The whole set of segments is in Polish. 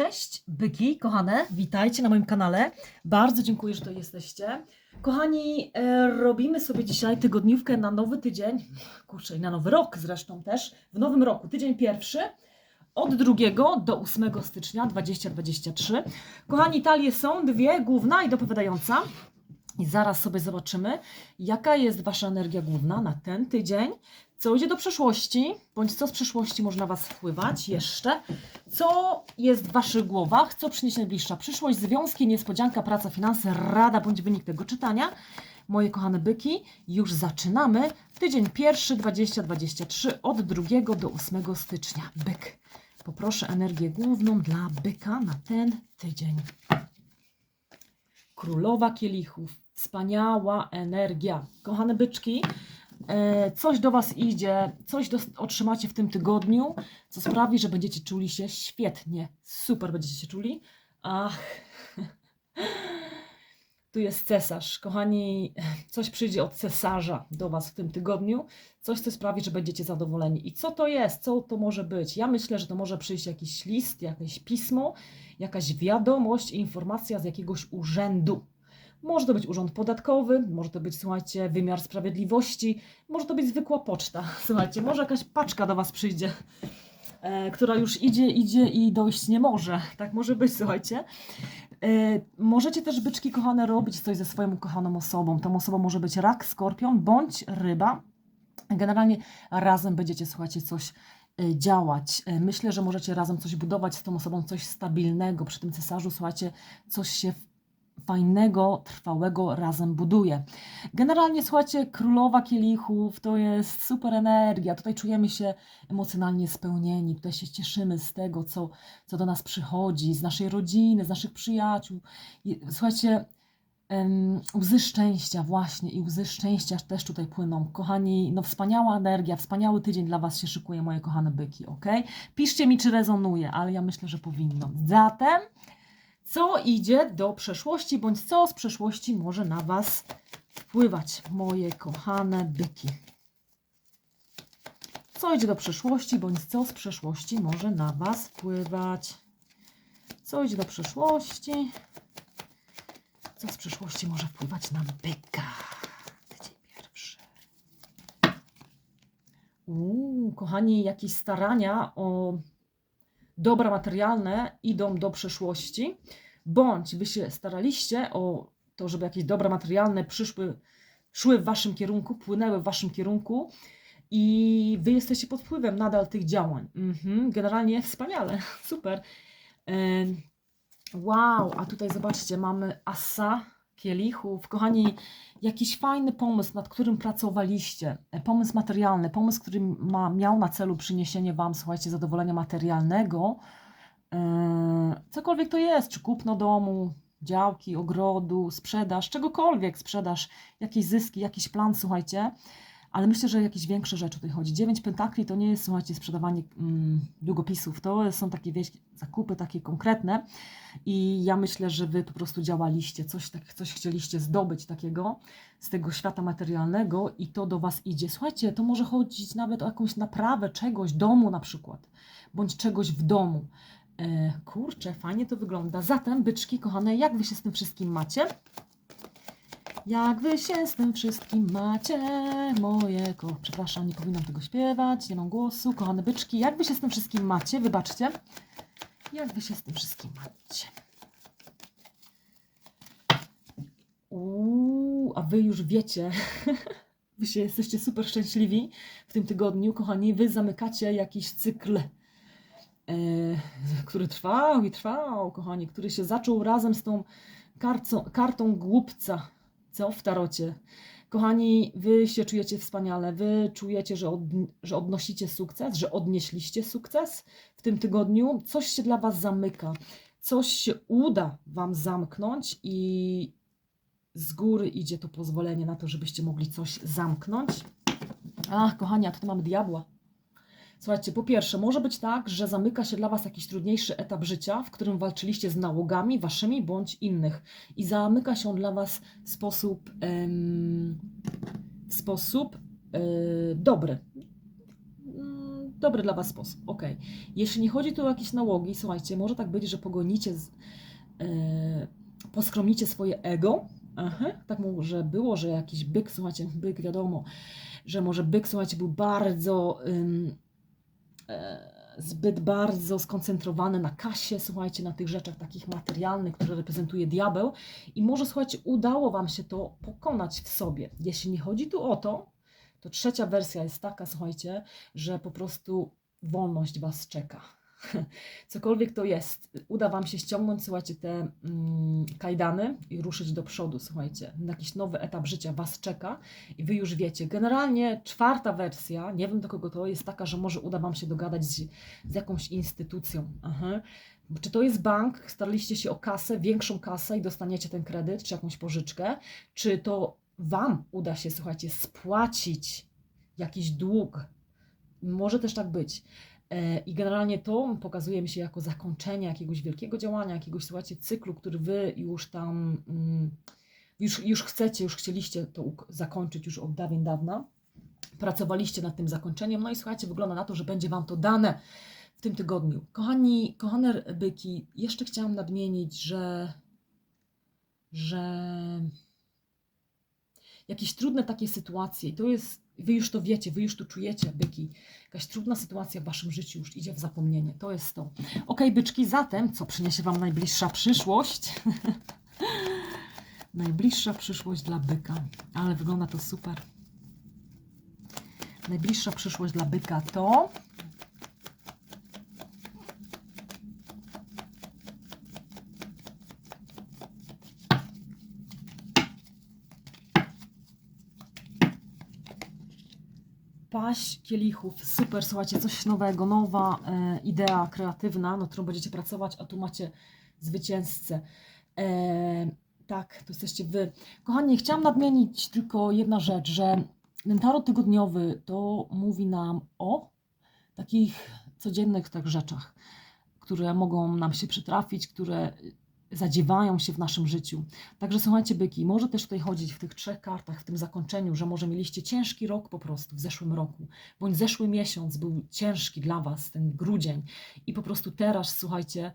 Cześć, byki, kochane, witajcie na moim kanale. Bardzo dziękuję, że tu jesteście. Kochani, e, robimy sobie dzisiaj tygodniówkę na nowy tydzień, kurczę, i na nowy rok zresztą też, w nowym roku, tydzień pierwszy, od 2 do 8 stycznia 2023. Kochani, talie są dwie, główna i dopowiadająca. I zaraz sobie zobaczymy, jaka jest Wasza energia główna na ten tydzień, co idzie do przeszłości, bądź co z przeszłości może na Was wpływać jeszcze, co jest w Waszych głowach, co przyniesie najbliższa przyszłość, związki, niespodzianka, praca, finanse, rada bądź wynik tego czytania. Moje kochane byki, już zaczynamy. Tydzień pierwszy 2023 od 2 do 8 stycznia. Byk. Poproszę energię główną dla byka na ten tydzień. Królowa kielichów. Wspaniała energia. Kochane byczki, e, coś do Was idzie, coś otrzymacie w tym tygodniu, co sprawi, że będziecie czuli się świetnie. Super będziecie się czuli. Ach, tu jest cesarz. Kochani, coś przyjdzie od cesarza do Was w tym tygodniu, coś, co sprawi, że będziecie zadowoleni. I co to jest? Co to może być? Ja myślę, że to może przyjść jakiś list, jakieś pismo, jakaś wiadomość, informacja z jakiegoś urzędu. Może to być urząd podatkowy, może to być, słuchajcie, wymiar sprawiedliwości, może to być zwykła poczta. Słuchajcie, może jakaś paczka do Was przyjdzie, e, która już idzie, idzie i dojść nie może. Tak może być, słuchajcie. E, możecie też, byczki kochane, robić coś ze swoją ukochaną osobą. Tą osobą może być rak, skorpion bądź ryba. Generalnie razem będziecie, słuchajcie, coś e, działać. E, Myślę, że możecie razem coś budować z tą osobą, coś stabilnego. Przy tym cesarzu, słuchajcie, coś się fajnego, trwałego razem buduje. Generalnie, słuchajcie, królowa kielichów to jest super energia. Tutaj czujemy się emocjonalnie spełnieni, tutaj się cieszymy z tego, co, co do nas przychodzi, z naszej rodziny, z naszych przyjaciół. Słuchajcie, łzy szczęścia właśnie i łzy szczęścia też tutaj płyną. Kochani, no wspaniała energia, wspaniały tydzień dla Was się szykuje, moje kochane byki, ok? Piszcie mi, czy rezonuje, ale ja myślę, że powinno. Zatem co idzie do przeszłości, bądź co z przeszłości może na Was wpływać, moje kochane byki. Co idzie do przeszłości, bądź co z przeszłości może na Was wpływać. Co idzie do przeszłości, co z przeszłości może wpływać na byka. Tydzień pierwszy. Uuu, kochani, jakieś starania o dobra materialne idą do przeszłości, bądź wy się staraliście o to, żeby jakieś dobra materialne przyszły, szły w waszym kierunku, płynęły w waszym kierunku i wy jesteście pod wpływem nadal tych działań. Mhm, generalnie wspaniale, super. Wow, a tutaj zobaczcie, mamy asa kielichów. Kochani, jakiś fajny pomysł, nad którym pracowaliście, pomysł materialny, pomysł, który ma, miał na celu przyniesienie Wam, słuchajcie, zadowolenia materialnego, e, cokolwiek to jest, czy kupno domu, działki, ogrodu, sprzedaż, czegokolwiek, sprzedaż, jakieś zyski, jakiś plan, słuchajcie, ale myślę, że jakieś większe rzeczy tutaj chodzi. Dziewięć pentakli to nie jest, słuchajcie, sprzedawanie mm, długopisów, to są takie wieś, zakupy takie konkretne i ja myślę, że Wy po prostu działaliście, coś, tak, coś chcieliście zdobyć takiego z tego świata materialnego i to do Was idzie. Słuchajcie, to może chodzić nawet o jakąś naprawę czegoś, domu na przykład, bądź czegoś w domu. E, kurczę, fajnie to wygląda. Zatem, byczki kochane, jak Wy się z tym wszystkim macie? Jak wy się z tym wszystkim macie, moje ko... Przepraszam, nie powinnam tego śpiewać, nie mam głosu. Kochane byczki, jak wy się z tym wszystkim macie? Wybaczcie. Jak wy się z tym wszystkim macie? Uuu, a wy już wiecie. Wy się jesteście super szczęśliwi w tym tygodniu, kochani. Wy zamykacie jakiś cykl, e, który trwał i trwał, kochani, który się zaczął razem z tą kartą, kartą głupca, co w tarocie. Kochani, wy się czujecie wspaniale, wy czujecie, że, od, że odnosicie sukces, że odnieśliście sukces w tym tygodniu. Coś się dla was zamyka, coś się uda wam zamknąć i z góry idzie to pozwolenie na to, żebyście mogli coś zamknąć. Ach, kochani, a tutaj mamy diabła. Słuchajcie, po pierwsze, może być tak, że zamyka się dla Was jakiś trudniejszy etap życia, w którym walczyliście z nałogami waszymi bądź innych. I zamyka się dla Was w sposób, em, w sposób e, dobry. Mm, dobry dla Was sposób. Ok. Jeśli nie chodzi tu o jakieś nałogi, słuchajcie, może tak być, że pogonicie, z, e, poskromicie swoje ego. Aha, tak może było, że jakiś byk, słuchajcie, byk wiadomo, że może byk, słuchajcie, był bardzo zbyt bardzo skoncentrowany na kasie, słuchajcie, na tych rzeczach takich materialnych, które reprezentuje diabeł i może, słuchajcie, udało Wam się to pokonać w sobie. Jeśli nie chodzi tu o to, to trzecia wersja jest taka, słuchajcie, że po prostu wolność Was czeka. Cokolwiek to jest, uda Wam się ściągnąć, słuchajcie, te mm, kajdany i ruszyć do przodu, słuchajcie. Jakiś nowy etap życia Was czeka i Wy już wiecie. Generalnie czwarta wersja, nie wiem do kogo to jest taka, że może uda Wam się dogadać z, z jakąś instytucją. Aha. Czy to jest bank, staraliście się o kasę, większą kasę i dostaniecie ten kredyt, czy jakąś pożyczkę, czy to Wam uda się, słuchajcie, spłacić jakiś dług. Może też tak być. E, I generalnie to pokazuje mi się jako zakończenie jakiegoś wielkiego działania, jakiegoś, słuchajcie, cyklu, który Wy już tam, mm, już, już chcecie, już chcieliście to zakończyć już od dawien dawna. Pracowaliście nad tym zakończeniem, no i słuchajcie, wygląda na to, że będzie Wam to dane w tym tygodniu. Kochani, kochane byki, jeszcze chciałam nadmienić, że, że jakieś trudne takie sytuacje, i to jest, wy już to wiecie, wy już to czujecie, byki, jakaś trudna sytuacja w waszym życiu już idzie w zapomnienie, to jest to. Ok, byczki, zatem, co przyniesie wam najbliższa przyszłość? najbliższa przyszłość dla byka, ale wygląda to super. Najbliższa przyszłość dla byka to paść kielichów. Super, słuchajcie, coś nowego, nowa e, idea kreatywna, nad którą będziecie pracować, a tu macie zwycięzcę. E, tak, to jesteście wy. Kochani, chciałam nadmienić tylko jedna rzecz, że ten tarot tygodniowy to mówi nam o takich codziennych tak rzeczach, które mogą nam się przytrafić, które zadziewają się w naszym życiu. Także słuchajcie, byki, może też tutaj chodzić w tych trzech kartach, w tym zakończeniu, że może mieliście ciężki rok po prostu w zeszłym roku, bądź zeszły miesiąc był ciężki dla Was, ten grudzień, i po prostu teraz, słuchajcie,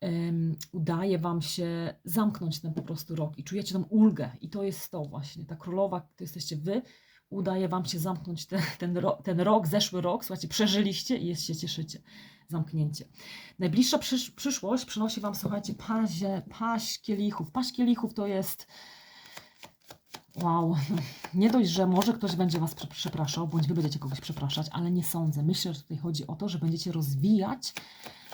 um, udaje Wam się zamknąć ten po prostu rok i czujecie tą ulgę, i to jest to właśnie, ta królowa, to jesteście Wy, udaje Wam się zamknąć ten, ten, ro, ten rok, zeszły rok, słuchajcie, przeżyliście i jest się cieszycie zamknięcie. Najbliższa przysz przyszłość przynosi Wam, słuchajcie, pazie, paść kielichów. Paść kielichów to jest. Wow, nie dość, że może ktoś będzie Was przepraszał, bądź Wy będziecie kogoś przepraszać, ale nie sądzę. Myślę, że tutaj chodzi o to, że będziecie rozwijać,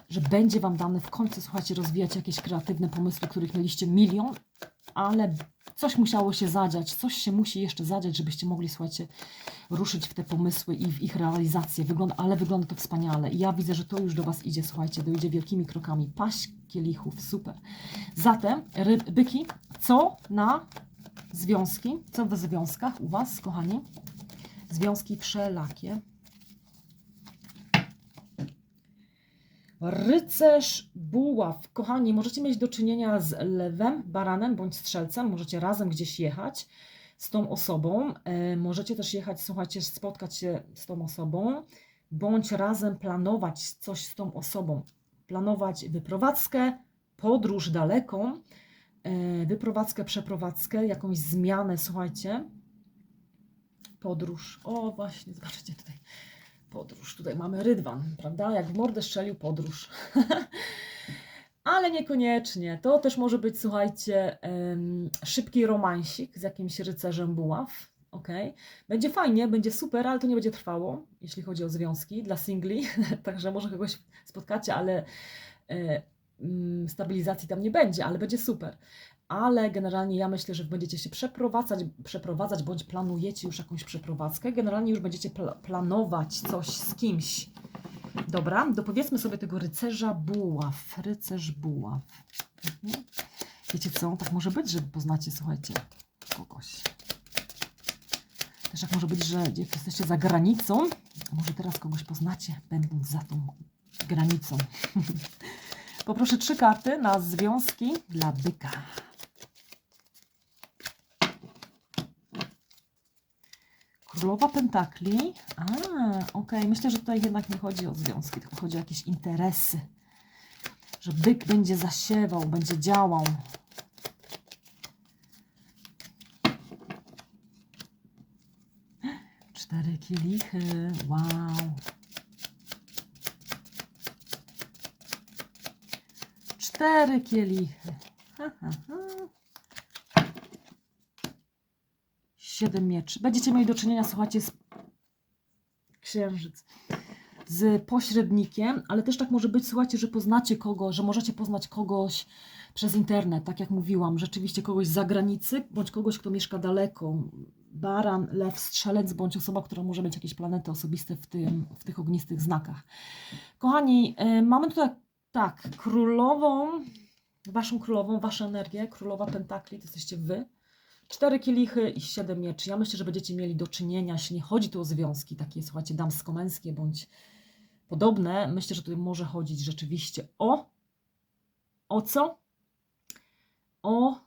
że będzie Wam dane w końcu, słuchajcie, rozwijać jakieś kreatywne pomysły, których mieliście milion, ale coś musiało się zadziać, coś się musi jeszcze zadziać, żebyście mogli, słuchajcie, ruszyć w te pomysły i w ich realizację. Wygląda, ale wygląda to wspaniale. I ja widzę, że to już do Was idzie, słuchajcie, dojdzie wielkimi krokami. Paść kielichów, super. Zatem, ryb, byki, co na związki? Co w związkach u Was, kochani? Związki wszelakie. Rycerz buław. Kochani, możecie mieć do czynienia z lewem, baranem bądź strzelcem. Możecie razem gdzieś jechać z tą osobą. E, możecie też jechać, słuchajcie, spotkać się z tą osobą, bądź razem planować coś z tą osobą. Planować wyprowadzkę, podróż daleką, e, wyprowadzkę, przeprowadzkę, jakąś zmianę, słuchajcie. Podróż. O, właśnie, zobaczcie tutaj podróż. Tutaj mamy rydwan, prawda? Jak w mordę strzelił podróż. Ale niekoniecznie. To też może być, słuchajcie, szybki romansik z jakimś rycerzem buław. ok? Będzie fajnie, będzie super, ale to nie będzie trwało, jeśli chodzi o związki dla singli. Także może kogoś spotkacie, ale e, stabilizacji tam nie będzie, ale będzie super ale generalnie ja myślę, że będziecie się przeprowadzać, przeprowadzać bądź planujecie już jakąś przeprowadzkę. Generalnie już będziecie pl planować coś z kimś. Dobra, dopowiedzmy sobie tego rycerza buław. Rycerz buław. Mhm. Wiecie co? Tak może być, że poznacie, słuchajcie, kogoś. Też jak może być, że jesteście za granicą, może teraz kogoś poznacie, będąc za tą granicą. Poproszę trzy karty na związki dla byka. Królowa Pentakli. A, okej. Myślę, że tutaj jednak nie chodzi o związki, tylko chodzi o jakieś interesy. Że byk będzie zasiewał, będzie działał. Cztery kielichy. Wow. Cztery kielichy. Siedem mieczy. Będziecie mieli do czynienia, słuchajcie, z księżyc. Z pośrednikiem, ale też tak może być, słuchajcie, że poznacie kogoś, że możecie poznać kogoś przez internet, tak jak mówiłam, rzeczywiście kogoś z zagranicy, bądź kogoś, kto mieszka daleko. Baran, lew, strzelec, bądź osoba, która może mieć jakieś planety osobiste w, tym, w tych ognistych znakach. Kochani, y, mamy tutaj tak, królową, waszą królową, wasza energię, królowa pentakli, to jesteście wy. Cztery kielichy i siedem mieczy. Ja myślę, że będziecie mieli do czynienia, jeśli nie chodzi tu o związki takie, słuchajcie, damsko-męskie bądź podobne. Myślę, że tutaj może chodzić rzeczywiście o o co? O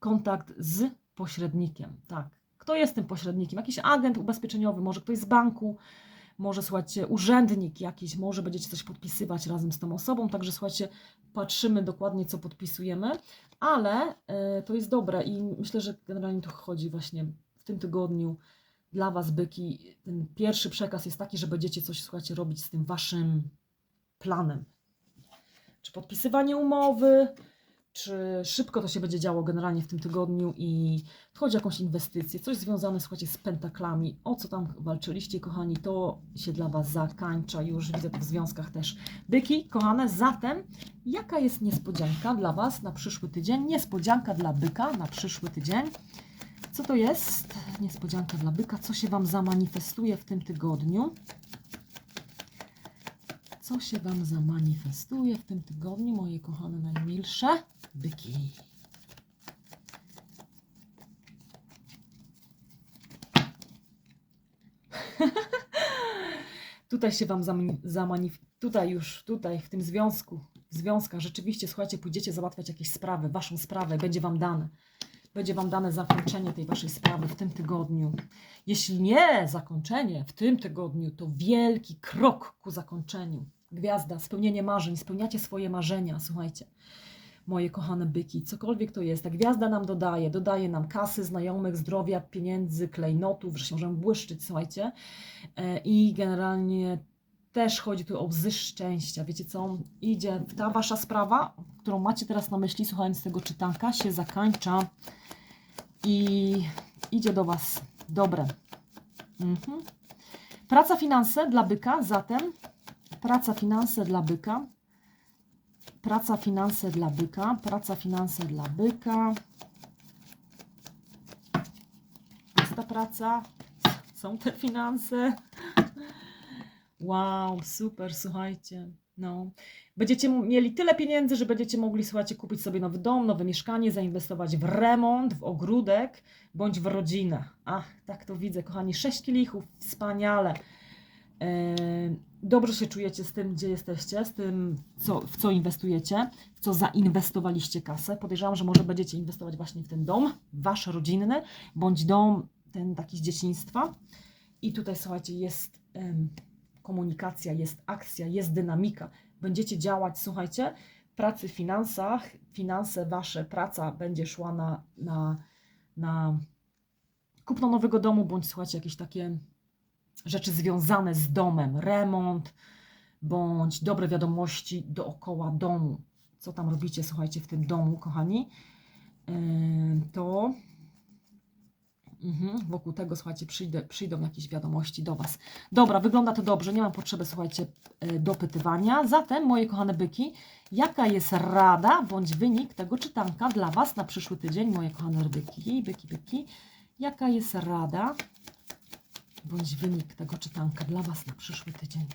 kontakt z pośrednikiem. Tak. Kto jest tym pośrednikiem? Jakiś agent ubezpieczeniowy, może ktoś z banku, może słuchajcie, urzędnik jakiś, może będziecie coś podpisywać razem z tą osobą. Także słuchajcie, patrzymy dokładnie, co podpisujemy, ale e, to jest dobre i myślę, że generalnie tu chodzi właśnie w tym tygodniu dla Was, byki. Ten pierwszy przekaz jest taki, że będziecie coś, słuchajcie, robić z tym Waszym planem. Czy podpisywanie umowy, czy szybko to się będzie działo generalnie w tym tygodniu i chodzi o jakąś inwestycję, coś związane, słuchajcie, z pentaklami, o co tam walczyliście, kochani, to się dla Was zakańcza, już widzę to w związkach też. Byki, kochane, zatem jaka jest niespodzianka dla Was na przyszły tydzień? Niespodzianka dla byka na przyszły tydzień. Co to jest? Niespodzianka dla byka. Co się Wam zamanifestuje w tym tygodniu? Co się Wam zamanifestuje w tym tygodniu, moje kochane najmilsze byki? tutaj się Wam zamanifestuje, tutaj już, tutaj w tym związku, w związkach rzeczywiście, słuchajcie, pójdziecie załatwiać jakieś sprawy, Waszą sprawę, będzie Wam dane. Będzie Wam dane zakończenie tej Waszej sprawy w tym tygodniu. Jeśli nie zakończenie w tym tygodniu, to wielki krok ku zakończeniu. Gwiazda, spełnienie marzeń, spełniacie swoje marzenia, słuchajcie. Moje kochane byki, cokolwiek to jest, ta gwiazda nam dodaje, dodaje nam kasy, znajomych, zdrowia, pieniędzy, klejnotów, że się możemy błyszczyć, słuchajcie. E, I generalnie też chodzi tu o łzy szczęścia. Wiecie co? Idzie ta wasza sprawa, którą macie teraz na myśli, słuchając tego czytanka, się zakańcza i idzie do was dobre. Mhm. Praca, finanse dla byka, zatem praca, finanse dla byka. Praca, finanse dla byka. Praca, finanse dla byka. Jest ta praca. Są te finanse. Wow, super, słuchajcie. No. Będziecie mieli tyle pieniędzy, że będziecie mogli, słuchajcie, kupić sobie nowy dom, nowe mieszkanie, zainwestować w remont, w ogródek bądź w rodzinę. Ach, tak to widzę, kochani. Sześć kielichów, wspaniale. Yy, dobrze się czujecie z tym, gdzie jesteście, z tym, co, w co inwestujecie, w co zainwestowaliście kasę. Podejrzewam, że może będziecie inwestować właśnie w ten dom, wasz rodzinny, bądź dom ten taki z dzieciństwa. I tutaj, słuchajcie, jest komunikacja, jest akcja, jest dynamika. Będziecie działać, słuchajcie, pracy w finansach, finanse wasze, praca będzie szła na, na, na kupno nowego domu, bądź słuchajcie, jakieś takie rzeczy związane z domem, remont, bądź dobre wiadomości dookoła domu. Co tam robicie, słuchajcie, w tym domu, kochani, to Mhm, wokół tego, słuchajcie, przyjdę, przyjdą jakieś wiadomości do Was. Dobra, wygląda to dobrze, nie mam potrzeby, słuchajcie, e, dopytywania. Zatem, moje kochane byki, jaka jest rada bądź wynik tego czytanka dla Was na przyszły tydzień, moje kochane byki, byki, byki? Jaka jest rada bądź wynik tego czytanka dla Was na przyszły tydzień?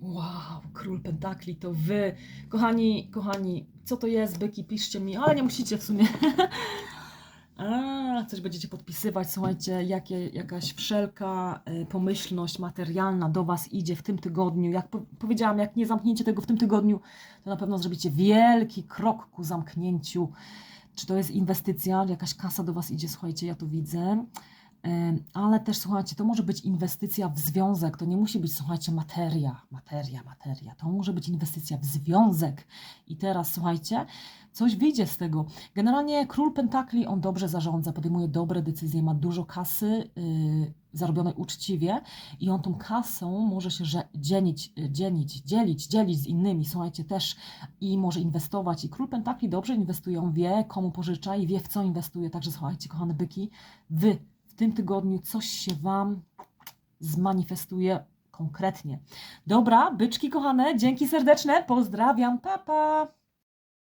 Wow, król pentakli to wy. Kochani, kochani, co to jest, byki, piszcie mi, ale nie musicie w sumie. A, coś będziecie podpisywać, słuchajcie, jakie, jakaś wszelka y, pomyślność materialna do Was idzie w tym tygodniu. Jak po, powiedziałam, jak nie zamknięcie tego w tym tygodniu, to na pewno zrobicie wielki krok ku zamknięciu czy to jest inwestycja, jakaś kasa do Was idzie, słuchajcie, ja to widzę. Ale też słuchajcie, to może być inwestycja w związek, to nie musi być, słuchajcie, materia, materia, materia. To może być inwestycja w związek. I teraz słuchajcie, coś wyjdzie z tego. Generalnie król Pentakli, on dobrze zarządza, podejmuje dobre decyzje, ma dużo kasy yy, zarobionej uczciwie i on tą kasą może się że- dzielić, y, dzielić, dzielić, dzielić z innymi, słuchajcie, też i może inwestować. I król Pentakli dobrze inwestuje, on wie, komu pożycza i wie, w co inwestuje. Także słuchajcie, kochane byki, wy tym tygodniu coś się Wam zmanifestuje konkretnie. Dobra, byczki kochane, dzięki serdeczne, pozdrawiam, papa! Pa.